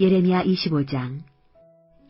예레미야 25장.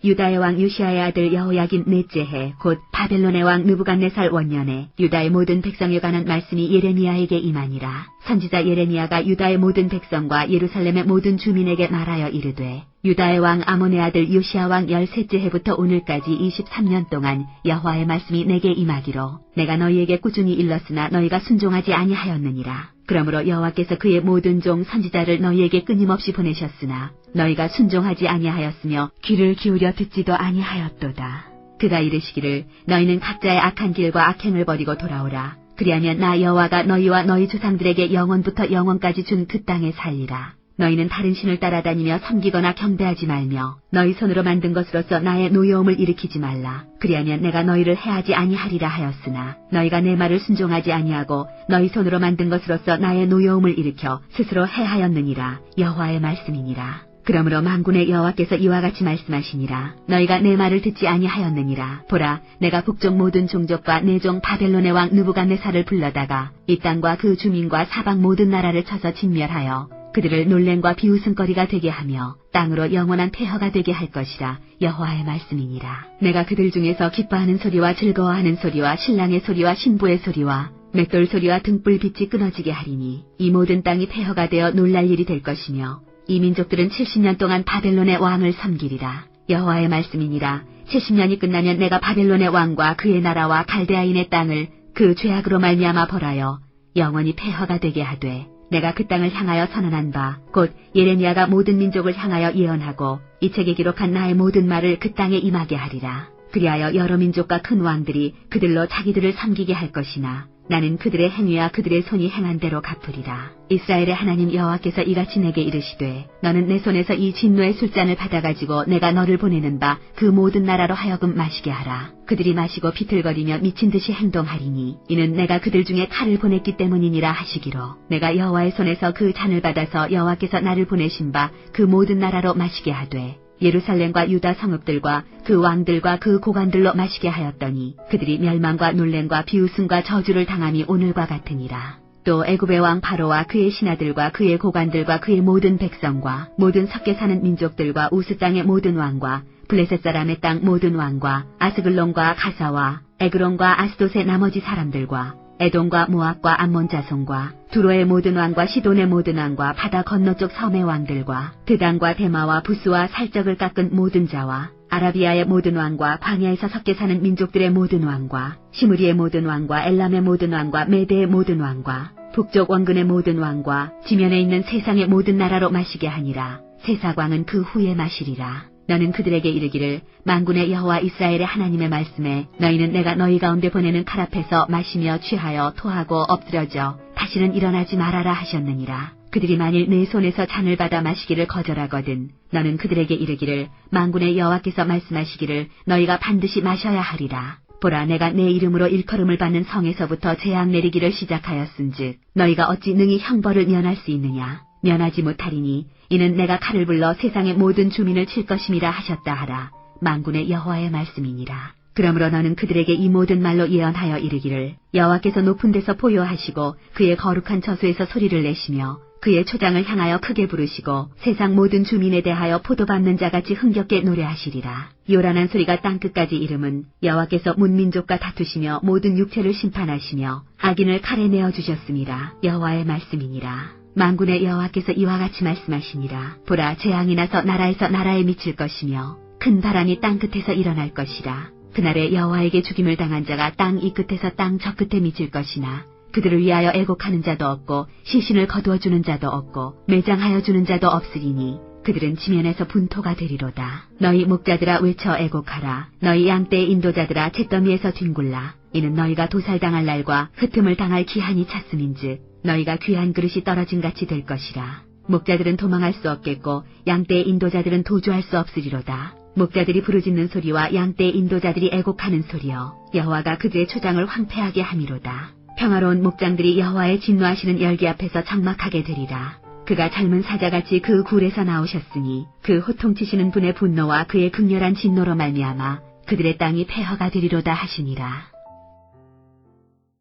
유다의 왕 유시아의 아들 여호야긴 넷째 해 곧 바벨론의 왕 느부갓네살 원년에 유다의 모든 백성에 관한 말씀이 예레미야에게 임하니라. 선지자 예레미야가 유다의 모든 백성과 예루살렘의 모든 주민에게 말하여 이르되 유다의 왕 아몬의 아들 요시아 왕 열셋째 해부터 오늘까지 23년 동안 여호와의 말씀이 내게 임하기로 내가 너희에게 꾸준히 일렀으나 너희가 순종하지 아니하였느니라 그러므로 여호와께서 그의 모든 종 선지자를 너희에게 끊임없이 보내셨으나 너희가 순종하지 아니하였으며 귀를 기울여 듣지도 아니하였도다. 그가 이르시기를 너희는 각자의 악한 길과 악행을 버리고 돌아오라. 그리하면 나 여호와가 너희와 너희 조상들에게 영원부터 영원까지 준 그 땅에 살리라. 너희는 다른 신을 따라다니며 섬기거나 경배하지 말며 너희 손으로 만든 것으로서 나의 노여움을 일으키지 말라. 그리하면 내가 너희를 해하지 아니하리라 하였으나 너희가 내 말을 순종하지 아니하고 너희 손으로 만든 것으로서 나의 노여움을 일으켜 스스로 해하였느니라. 여호와의 말씀이니라. 그러므로 만군의 여호와께서 이와 같이 말씀하시니라. 너희가 내 말을 듣지 아니하였느니라. 보라, 내가 북쪽 모든 종족과 내종 바벨론의 왕 느부갓네살을 불러다가 이 땅과 그 주민과 사방 모든 나라를 쳐서 진멸하여 그들을 놀램과 비웃음거리가 되게 하며 땅으로 영원한 폐허가 되게 할 것이라 여호와의 말씀이니라. 내가 그들 중에서 기뻐하는 소리와 즐거워하는 소리와 신랑의 소리와 신부의 소리와 맷돌 소리와 등불 빛이 끊어지게 하리니 이 모든 땅이 폐허가 되어 놀랄 일이 될 것이며 이 민족들은 70년 동안 바벨론의 왕을 섬기리라. 여호와의 말씀이니라. 70년이 끝나면 내가 바벨론의 왕과 그의 나라와 갈대아인의 땅을 그 죄악으로 말미암아 벌하여 영원히 폐허가 되게 하되 내가 그 땅을 향하여 선언한 바 곧 예레미야가 모든 민족을 향하여 예언하고 이 책에 기록한 나의 모든 말을 그 땅에 임하게 하리라. 그리하여 여러 민족과 큰 왕들이 그들로 자기들을 섬기게 할 것이나 나는 그들의 행위와 그들의 손이 행한 대로 갚으리라. 이스라엘의 하나님 여호와께서 이같이 내게 이르시되 너는 내 손에서 이 진노의 술잔을 받아가지고 내가 너를 보내는 바 그 모든 나라로 하여금 마시게 하라. 그들이 마시고 비틀거리며 미친 듯이 행동하리니 이는 내가 그들 중에 칼을 보냈기 때문이니라 하시기로 내가 여호와의 손에서 그 잔을 받아서 여호와께서 나를 보내신 바 그 모든 나라로 마시게 하되 예루살렘과 유다 성읍들과 그 왕들과 그 고관들로 마시게 하였더니 그들이 멸망과 놀램과 비웃음과 저주를 당함이 오늘과 같으니라. 또 애굽의 왕 바로와 그의 신하들과 그의 고관들과 그의 모든 백성과 모든 섞여 사는 민족들과 우스 땅의 모든 왕과 블레셋 사람의 땅 모든 왕과 아스글론과 가사와 에그론과 아스돗의 나머지 사람들과 에돔과 모압과 암몬 자손과 두로의 모든 왕과 시돈의 모든 왕과 바다 건너쪽 섬의 왕들과 드단과 데마와 부스와 살적을 깎은 모든 자와 아라비아의 모든 왕과 광야에서 섞여 사는 민족들의 모든 왕과 시므리의 모든 왕과 엘람의 모든 왕과 메대의 모든 왕과 북쪽 원근의 모든 왕과 지면에 있는 세상의 모든 나라로 마시게 하니라. 세사광은 그 후에 마시리라 너는 그들에게 이르기를 만군의 여호와 이스라엘의 하나님의 말씀에 너희는 내가 너희 가운데 보내는 칼 앞에서 마시며 취하여 토하고 엎드려져 다시는 일어나지 말아라 하셨느니라. 그들이 만일 내 손에서 잔을 받아 마시기를 거절하거든 너는 그들에게 이르기를 만군의 여호와께서 말씀하시기를 너희가 반드시 마셔야 하리라. 보라 내가 내 이름으로 일컬음을 받는 성에서부터 재앙 내리기를 시작하였은즉 너희가 어찌 능히 형벌을 면할 수 있느냐 면하지 못하리니 이는 내가 칼을 불러 세상의 모든 주민을 칠 것임이라 하셨다 하라. 만군의 여호와의 말씀이니라. 그러므로 너는 그들에게 이 모든 말로 예언하여 이르기를 여호와께서 높은 데서 포효하시고 그의 거룩한 저수에서 소리를 내시며 그의 초장을 향하여 크게 부르시고 세상 모든 주민에 대하여 포도 밟는 자같이 흥겹게 노래하시리라. 요란한 소리가 땅끝까지 이름은 여호와께서 문민족과 다투시며 모든 육체를 심판하시며 악인을 칼에 내어 주셨습니다. 여호와의 말씀이니라. 만군의 여호와께서 이와 같이 말씀하시니라. 보라 재앙이 나서 나라에서 나라에 미칠 것이며 큰 바람이 땅 끝에서 일어날 것이라. 그날에 여호와에게 죽임을 당한 자가 땅 이 끝에서 땅 저 끝에 미칠 것이나 그들을 위하여 애곡하는 자도 없고 시신을 거두어 주는 자도 없고 매장하여 주는 자도 없으리니 그들은 지면에서 분토가 되리로다. 너희 목자들아 외쳐 애곡하라. 너희 양떼의 인도자들아 잿더미에서 뒹굴라. 이는 너희가 도살당할 날과 흩음을 당할 기한이 찼음인즉 너희가 귀한 그릇이 떨어진 같이 될 것이라. 목자들은 도망할 수 없겠고 양떼의 인도자들은 도주할 수 없으리로다. 목자들이 부르짖는 소리와 양떼의 인도자들이 애곡하는 소리여 여호와가 그들의 초장을 황폐하게 함이로다. 평화로운 목장들이 여호와의 진노하시는 열기 앞에서 장막하게 되리라. 그가 젊은 사자같이 그 굴에서 나오셨으니 그 호통치시는 분의 분노와 그의 극렬한 진노로 말미암아 그들의 땅이 폐허가 되리로다 하시니라.